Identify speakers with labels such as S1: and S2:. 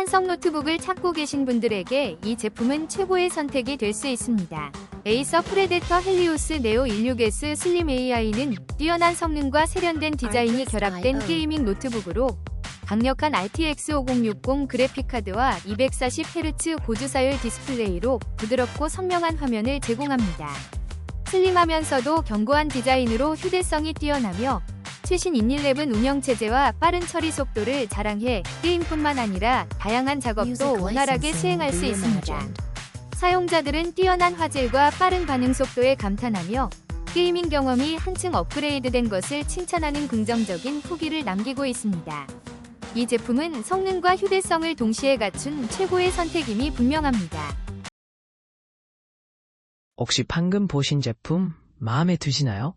S1: 한성 노트북을 찾고 계신 분들에게 이 제품은 최고의 선택이 될 수 있습니다. 에이서 프레데터 헬리오스 네오 16S 슬림 AI는 뛰어난 성능과 세련된 디자인이 결합된 게이밍 노트북으로 강력한 RTX 5060 그래픽카드와 240Hz 고주사율 디스플레이로 부드럽고 선명한 화면을 제공합니다. 슬림하면서도 견고한 디자인으로 휴대성이 뛰어나며 최신 인일랩은 운영 체제와 빠른 처리 속도를 자랑해 게임뿐만 아니라 다양한 작업도 원활하게 수행할 수 있습니다. 사용자들은 뛰어난 화질과 빠른 반응 속도에 감탄하며 게이밍 경험이 한층 업그레이드된 것을 칭찬하는 긍정적인 후기를 남기고 있습니다. 이 제품은 성능과 휴대성을 동시에 갖춘 최고의 선택임이 분명합니다.
S2: 혹시 방금 보신 제품 마음에 드시나요?